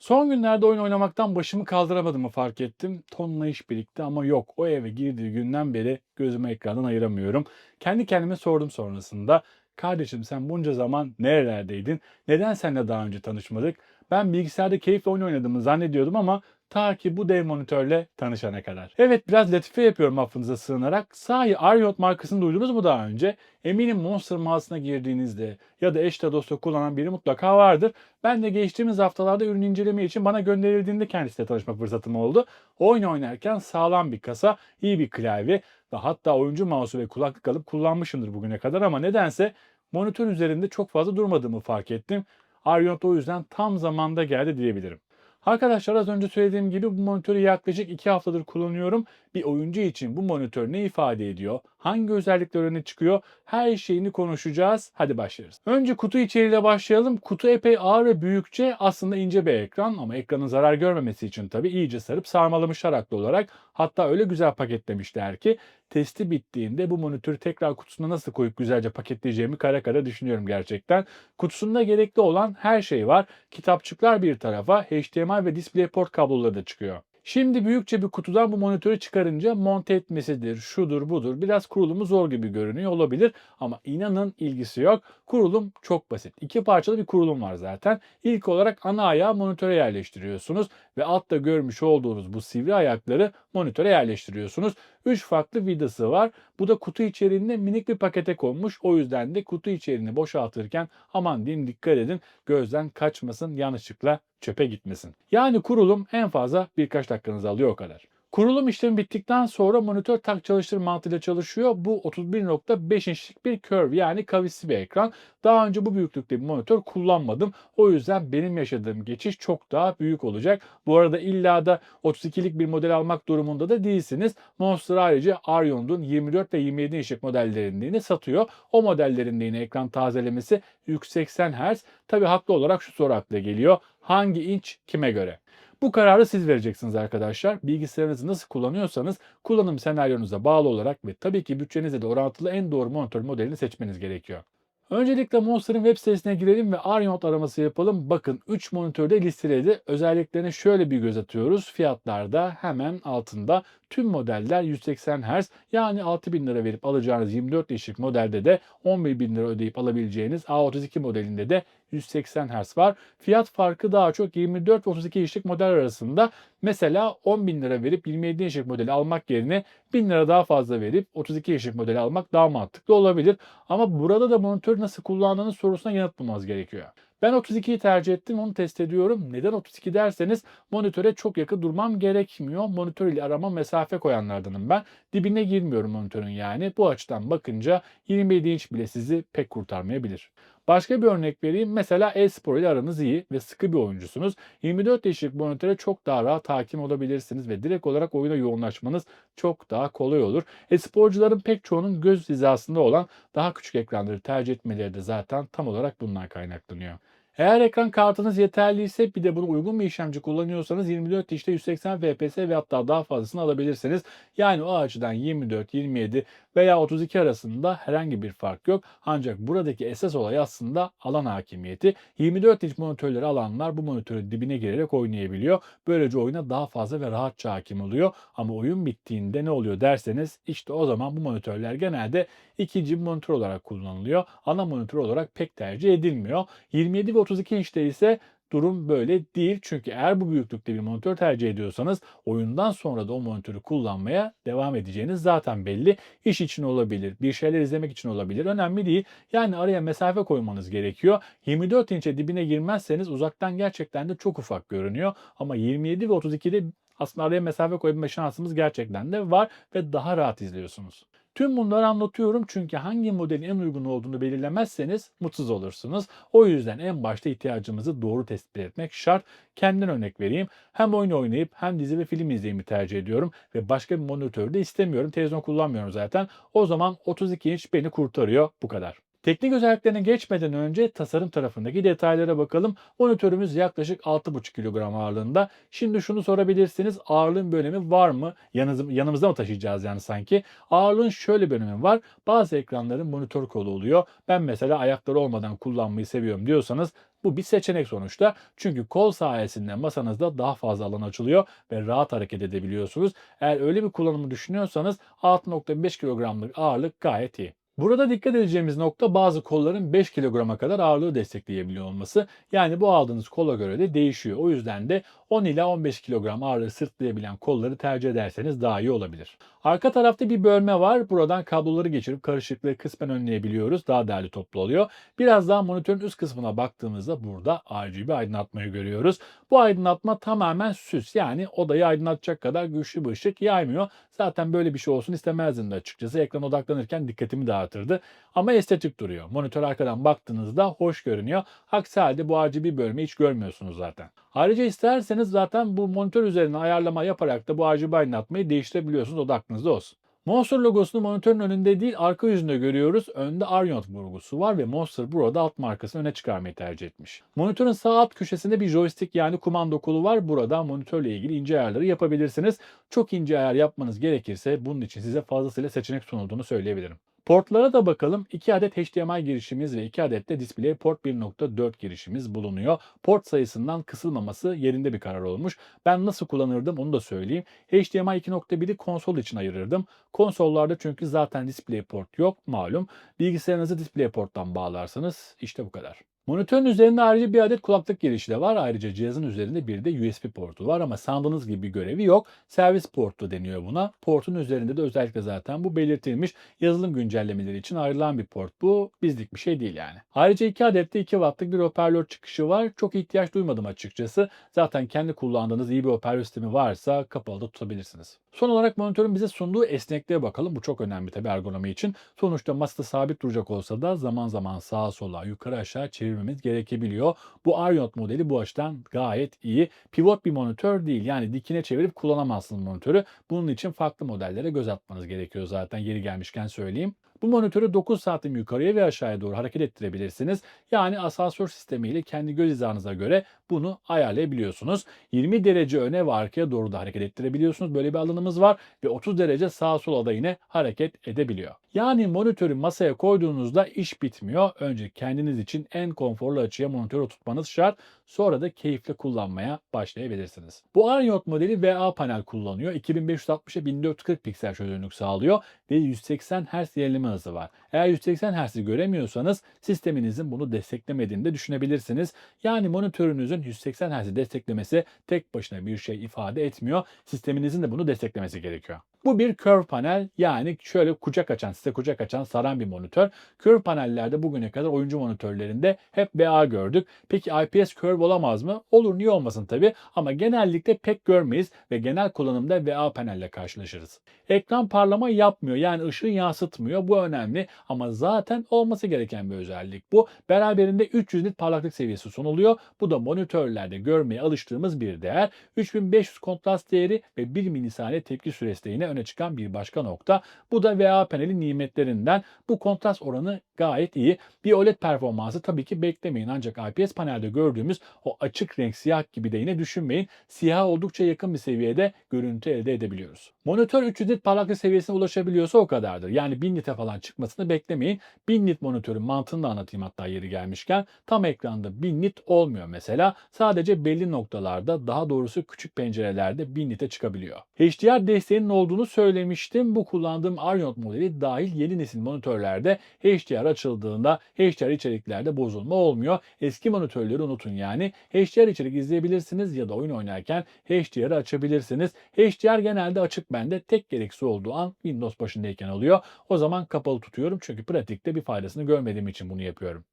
Son günlerde oyun oynamaktan başımı kaldıramadığımı fark ettim. Tonla iş birikti ama yok. O eve girdiği günden beri gözümü ekrandan ayıramıyorum. Kendi kendime sordum sonrasında. Kardeşim sen bunca zaman nerelerdeydin? Neden seninle daha önce tanışmadık? Ben bilgisayarda keyifle oyun oynadığımı zannediyordum ama ta ki bu dev monitörle tanışana kadar. Evet biraz latife yapıyorum affınıza sığınarak. Sahi Ariot markasını duydunuz mu daha önce? Eminim Monster mağazasına girdiğinizde ya da eşte dosta kullanan biri mutlaka vardır. Ben de geçtiğimiz haftalarda ürün inceleme için bana gönderildiğinde kendisiyle tanışma fırsatım oldu. Oyun oynarken sağlam bir kasa, iyi bir klavye ve hatta oyuncu mouse'u ve kulaklık alıp kullanmışımdır bugüne kadar ama nedense monitör üzerinde çok fazla durmadığımı fark ettim. Ariot o yüzden tam zamanda geldi diyebilirim. Arkadaşlar az önce söylediğim gibi bu monitörü yaklaşık 2 haftadır kullanıyorum. Bir oyuncu için bu monitör ne ifade ediyor? Hangi özellikler öne çıkıyor? Her şeyini konuşacağız. Hadi başlarız. Önce kutu içeriğiyle başlayalım. Kutu epey ağır ve büyükçe aslında ince bir ekran ama ekranın zarar görmemesi için tabii iyice sarıp sarmalamışlar haklı olarak. Hatta öyle güzel paketlemişler ki testi bittiğinde bu monitörü tekrar kutusuna nasıl koyup güzelce paketleyeceğimi kara kara düşünüyorum gerçekten. Kutusunda gerekli olan her şey var. Kitapçıklar bir tarafa, HDMI ve DisplayPort kabloları da çıkıyor. Şimdi büyükçe bir kutudan bu monitörü çıkarınca monte etmesidir, şudur budur. Biraz kurulumu zor gibi görünüyor olabilir ama inanın ilgisi yok. Kurulum çok basit. İki parçalı bir kurulum var zaten. İlk olarak ana ayağı monitöre yerleştiriyorsunuz ve altta görmüş olduğunuz bu sivri ayakları monitöre yerleştiriyorsunuz. Üç farklı vidası var. Bu da kutu içeriğinde minik bir pakete konmuş. O yüzden de kutu içeriğini boşaltırken aman diyeyim dikkat edin gözden kaçmasın yanlışlıkla çöpe gitmesin. Yani kurulum en fazla birkaç dakikanızı alıyor o kadar. Kurulum işlemi bittikten sonra monitör tak çalıştır mantığıyla çalışıyor. Bu 31.5 inçlik bir curve yani kavisli bir ekran. Daha önce bu büyüklükte bir monitör kullanmadım. O yüzden benim yaşadığım geçiş çok daha büyük olacak. Bu arada illa da 32'lik bir model almak durumunda da değilsiniz. Monster ayrıca Arion'un 24 ve 27 inçlik modellerinde satıyor. O modellerinde yine ekran tazelemesi 180 Hz. Tabi haklı olarak şu soru akla geliyor. Hangi inç kime göre? Bu kararı siz vereceksiniz arkadaşlar. Bilgisayarınızı nasıl kullanıyorsanız kullanım senaryonuza bağlı olarak ve tabii ki bütçenize de orantılı en doğru monitör modelini seçmeniz gerekiyor. Öncelikle Monster'ın web sitesine girelim ve Arion araması yapalım. Bakın 3 monitörde listeledi. Özelliklerine şöyle bir göz atıyoruz. Fiyatlarda hemen altında tüm modeller 180 Hz yani 6000 lira verip alacağınız 24 inçlik modelde de 11 bin lira ödeyip alabileceğiniz A32 modelinde de 180 Hz var. Fiyat farkı daha çok 24 ve 32 inçlik model arasında. Mesela 10 bin lira verip 27 inçlik modeli almak yerine 1000 lira daha fazla verip 32 inçlik modeli almak daha mantıklı olabilir. Ama burada da monitör nasıl kullandığınız sorusuna yanıt bulmanız gerekiyor. Ben 32'yi tercih ettim onu test ediyorum. Neden 32 derseniz monitöre çok yakın durmam gerekmiyor. Monitör ile arama mesafe koyanlardanım ben. Dibine girmiyorum monitörün yani. Bu açıdan bakınca 27 inç bile sizi pek kurtarmayabilir. Başka bir örnek vereyim. Mesela e-spor ile aranız iyi ve sıkı bir oyuncusunuz. 24 inçlik monitöre çok daha rahat hakim olabilirsiniz ve direkt olarak oyuna yoğunlaşmanız çok daha kolay olur. E-sporcuların pek çoğunun göz hizasında olan daha küçük ekranları tercih etmeleri de zaten tam olarak bundan kaynaklanıyor. Eğer ekran kartınız yeterliyse bir de bunu uygun bir işlemci kullanıyorsanız 24 inçte 180 fps ve hatta daha fazlasını alabilirsiniz. Yani o açıdan 24, 27 veya 32 arasında herhangi bir fark yok. Ancak buradaki esas olay aslında alan hakimiyeti. 24 inç monitörleri alanlar bu monitörün dibine girerek oynayabiliyor. Böylece oyuna daha fazla ve rahatça hakim oluyor. Ama oyun bittiğinde ne oluyor derseniz işte o zaman bu monitörler genelde ikinci monitör olarak kullanılıyor. Ana monitör olarak pek tercih edilmiyor. 27 ve 32 inçte ise durum böyle değil. Çünkü eğer bu büyüklükte bir monitör tercih ediyorsanız oyundan sonra da o monitörü kullanmaya devam edeceğiniz zaten belli. İş için olabilir, bir şeyler izlemek için olabilir. Önemli değil. Yani araya mesafe koymanız gerekiyor. 24 inçe dibine girmezseniz uzaktan gerçekten de çok ufak görünüyor. Ama 27 ve 32'de aslında araya mesafe koyabilme şansımız gerçekten de var ve daha rahat izliyorsunuz. Tüm bunları anlatıyorum çünkü hangi modelin en uygun olduğunu belirlemezseniz mutsuz olursunuz. O yüzden en başta ihtiyacımızı doğru tespit etmek şart. Kendimden örnek vereyim. Hem oyun oynayıp hem dizi ve film izlemeyi tercih ediyorum ve başka bir monitör de istemiyorum. Televizyon kullanmıyorum zaten. O zaman 32 inç beni kurtarıyor. Bu kadar. Teknik özelliklerine geçmeden önce tasarım tarafındaki detaylara bakalım. Monitörümüz yaklaşık 6,5 kilogram ağırlığında. Şimdi şunu sorabilirsiniz. Ağırlığın bir önemi var mı? Yanımızda, yanımızda mı taşıyacağız yani sanki? Ağırlığın şöyle bir önemi var. Bazı ekranların monitör kolu oluyor. Ben mesela ayakları olmadan kullanmayı seviyorum diyorsanız bu bir seçenek sonuçta. Çünkü kol sayesinde masanızda daha fazla alan açılıyor ve rahat hareket edebiliyorsunuz. Eğer öyle bir kullanımı düşünüyorsanız 6.5 kilogramlık ağırlık gayet iyi. Burada dikkat edeceğimiz nokta bazı kolların 5 kilograma kadar ağırlığı destekleyebiliyor olması. Yani bu aldığınız kola göre de değişiyor. O yüzden de 10 ila 15 kilogram ağırlığı sırtlayabilen kolları tercih ederseniz daha iyi olabilir. Arka tarafta bir bölme var. Buradan kabloları geçirip karışıklığı kısmen önleyebiliyoruz. Daha değerli toplu oluyor. Biraz daha monitörün üst kısmına baktığımızda burada RGB aydınlatmayı görüyoruz. Bu aydınlatma tamamen süs. Yani odayı aydınlatacak kadar güçlü bir ışık yaymıyor. Zaten böyle bir şey olsun istemezdim de açıkçası. Ekran odaklanırken dikkatimi dağıtırdı. Ama estetik duruyor. Monitör arkadan baktığınızda hoş görünüyor. Aksi halde bu RGB bölmeyi hiç görmüyorsunuz zaten. Ayrıca isterseniz zaten bu monitör üzerine ayarlama yaparak da bu RGB aydınlatmayı değiştirebiliyorsunuz. O da aklınızda olsun. Monster logosunu monitörün önünde değil arka yüzünde görüyoruz. Önde Arion vurgusu var ve Monster burada alt markasını öne çıkarmayı tercih etmiş. Monitörün sağ alt köşesinde bir joystick yani kumanda kolu var. Burada monitörle ilgili ince ayarları yapabilirsiniz. Çok ince ayar yapmanız gerekirse bunun için size fazlasıyla seçenek sunulduğunu söyleyebilirim. Portlara da bakalım. 2 adet HDMI girişimiz ve 2 adet de DisplayPort 1.4 girişimiz bulunuyor. Port sayısından kısılmaması yerinde bir karar olmuş. Ben nasıl kullanırdım onu da söyleyeyim. HDMI 2.1'i konsol için ayırırdım. Konsollarda çünkü zaten DisplayPort yok malum. Bilgisayarınızı DisplayPort'tan bağlarsanız işte bu kadar. Monitörün üzerinde ayrıca bir adet kulaklık girişi de var. Ayrıca cihazın üzerinde bir de USB portu var ama sandığınız gibi bir görevi yok. Servis portu deniyor buna. Portun üzerinde de özellikle zaten bu belirtilmiş. Yazılım güncellemeleri için ayrılan bir port bu. Bizlik bir şey değil yani. Ayrıca 2 adet de 2 wattlık bir hoparlör çıkışı var. Çok ihtiyaç duymadım açıkçası. Zaten kendi kullandığınız iyi bir hoparlör sistemi varsa kapalı da tutabilirsiniz. Son olarak monitörün bize sunduğu esnekliğe bakalım. Bu çok önemli tabii ergonomi için. Sonuçta masada sabit duracak olsa da zaman zaman sağa sola, yukarı aşağı çevirmemiz gerekebiliyor. Bu Arion modeli bu açıdan gayet iyi. Pivot bir monitör değil. Yani dikine çevirip kullanamazsınız monitörü. Bunun için farklı modellere göz atmanız gerekiyor zaten. Yeri gelmişken söyleyeyim. Bu monitörü 9 santim yukarıya ve aşağıya doğru hareket ettirebilirsiniz. Yani asansör sistemiyle kendi göz hizanıza göre bunu ayarlayabiliyorsunuz. 20 derece öne ve arkaya doğru da hareket ettirebiliyorsunuz. Böyle bir alanımız var ve 30 derece sağa sola da yine hareket edebiliyor. Yani monitörü masaya koyduğunuzda iş bitmiyor. Önce kendiniz için en konforlu açıya monitörü tutmanız şart. Sonra da keyifle kullanmaya başlayabilirsiniz. Bu Arion modeli VA panel kullanıyor. 2560'a 1440 piksel çözünürlük sağlıyor ve 180 Hz yenileme hızı var. Eğer 180 Hz'i göremiyorsanız sisteminizin bunu desteklemediğini de düşünebilirsiniz. Yani monitörünüzün 180 Hz'i desteklemesi tek başına bir şey ifade etmiyor. Sisteminizin de bunu desteklemesi gerekiyor. Bu bir curve panel yani şöyle kucak açan, size kucak açan saran bir monitör. Curve panellerde bugüne kadar oyuncu monitörlerinde hep VA gördük. Peki IPS curve olamaz mı? Olur niye olmasın tabi ama genellikle pek görmeyiz ve genel kullanımda VA panelle karşılaşırız. Ekran parlama yapmıyor yani ışığı yansıtmıyor. Bu önemli ama zaten olması gereken bir özellik bu. Beraberinde 300 nit parlaklık seviyesi sunuluyor. Bu da monitörlerde görmeye alıştığımız bir değer. 3500 kontrast değeri ve 1 milisaniye tepki süresi de yine öne çıkan bir başka nokta. Bu da VA panelin nimetlerinden. Bu kontrast oranı gayet iyi. Bir OLED performansı tabii ki beklemeyin ancak IPS panelde gördüğümüz o açık renk siyah gibi de yine düşünmeyin. Siyah oldukça yakın bir seviyede görüntü elde edebiliyoruz. Monitör 300 nit parlaklık seviyesine ulaşabiliyorsa o kadardır. Yani 1000 nite falan çıkmasını beklemeyin. 1000 nit monitörün mantığını da anlatayım hatta yeri gelmişken. Tam ekranda 1000 nit olmuyor mesela. Sadece belli noktalarda daha doğrusu küçük pencerelerde 1000 nite çıkabiliyor. HDR desteğinin olduğunu söylemiştim. Bu kullandığım Arion modeli dahil yeni nesil monitörlerde HDR açıldığında HDR içeriklerde bozulma olmuyor. Eski monitörleri unutun yani. HDR içerik izleyebilirsiniz ya da oyun oynarken HDR'ı açabilirsiniz. HDR genelde açık bende. Tek gereksiz olduğu an Windows başındayken oluyor. O zaman kapalı tutuyorum çünkü pratikte bir faydasını görmediğim için bunu yapıyorum.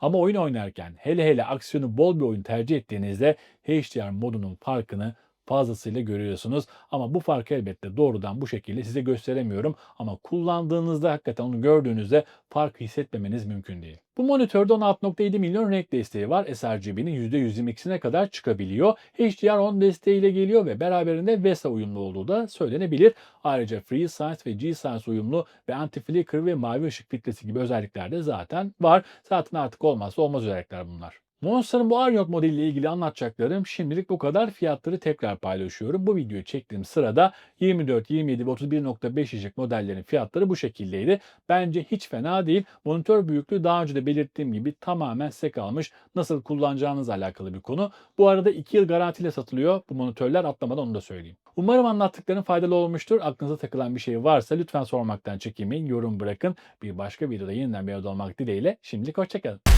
Ama oyun oynarken hele hele aksiyonu bol bir oyun tercih ettiğinizde HDR modunun farkını fazlasıyla görüyorsunuz. Ama bu farkı elbette doğrudan bu şekilde size gösteremiyorum. Ama kullandığınızda hakikaten onu gördüğünüzde farkı hissetmemeniz mümkün değil. Bu monitörde 16.7 milyon renk desteği var. sRGB'nin %122'sine kadar çıkabiliyor. HDR10 desteğiyle geliyor ve beraberinde VESA uyumlu olduğu da söylenebilir. Ayrıca FreeSense ve G-Sense uyumlu ve anti-flicker ve mavi ışık filtresi gibi özellikler de zaten var. Zaten artık olmazsa olmaz özellikler bunlar. Monster'ın bu Ariot modeliyle ilgili anlatacaklarım şimdilik bu kadar. Fiyatları tekrar paylaşıyorum. Bu videoyu çektiğim sırada 24, 27 ve 31.5 inçlik modellerin fiyatları bu şekildeydi. Bence hiç fena değil. Monitör büyüklüğü daha önce de belirttiğim gibi tamamen size kalmış. Nasıl kullanacağınızla alakalı bir konu. Bu arada 2 yıl garantiyle satılıyor. Bu monitörler atlamadan onu da söyleyeyim. Umarım anlattıklarım faydalı olmuştur. Aklınıza takılan bir şey varsa lütfen sormaktan çekinmeyin. Yorum bırakın. Bir başka videoda yeniden bir arada olmak dileğiyle. Şimdilik hoşçakalın.